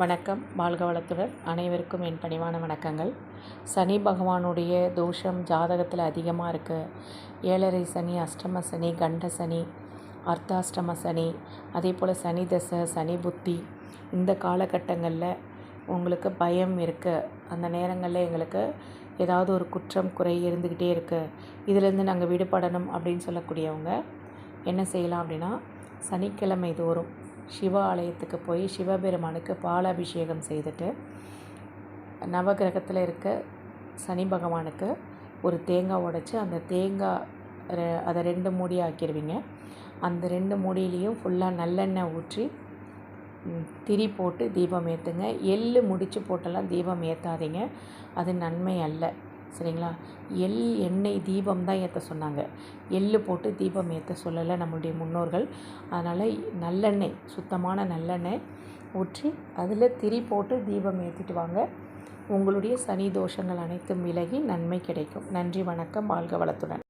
வணக்கம். வாழ்க வளத்துடன். அனைவருக்கும் என் பணிவான வணக்கங்கள். சனி பகவானுடைய தோஷம் ஜாதகத்தில் அதிகமாக இருக்குது ஏழரை சனி அஷ்டம சனி கண்ட சனி அர்த்தாஷ்டம சனி அதே போல் சனி தசை சனி புத்தி இந்த காலகட்டங்களில் உங்களுக்கு பயம் இருக்குது அந்த நேரங்களில் எங்களுக்கு ஏதாவது ஒரு குற்றம் குறை இருந்துக்கிட்டே இருக்குது இதிலேருந்து நாங்கள் விடுபடணும் அப்படின்னு சொல்லக்கூடியவங்க என்ன செய்யலாம் அப்படின்னா சனிக்கிழமை தோறும் சிவ ஆலயத்துக்கு போய் சிவபெருமானுக்கு பாலாபிஷேகம் செய்துட்டு நவகிரகத்தில் இருக்க சனி பகவானுக்கு ஒரு தேங்காய் உடைச்சி அந்த தேங்காய் ரெ- அதை ரெண்டு மூடி ஆக்கிடுவீங்க அந்த ரெண்டு மூடியிலையும் ஃபுல்லாக நல்லெண்ணெய் ஊற்றி திரி போட்டு தீபம் ஏற்றுங்க எள்ளு முடித்து போட்டெல்லாம் தீபம் ஏற்றாதீங்க அது நன்மை அல்ல. சரிங்களா? எள் எண்ணெய் தீபம் தான் ஏற்ற சொன்னாங்க. எள்ளு போட்டு தீபம் ஏற்ற சொல்லலை நம்மளுடைய முன்னோர்கள். அதனால் நல்லெண்ணெய் சுத்தமான நல்லெண்ணெய் ஊற்றி அதில் திரி போட்டு தீபம் ஏற்றிட்டு வாங்க. உங்களுடைய சனி தோஷங்கள் அனைத்தும் விலகி நன்மை கிடைக்கும். நன்றி வணக்கம். வாழ்க வளத்துடன்.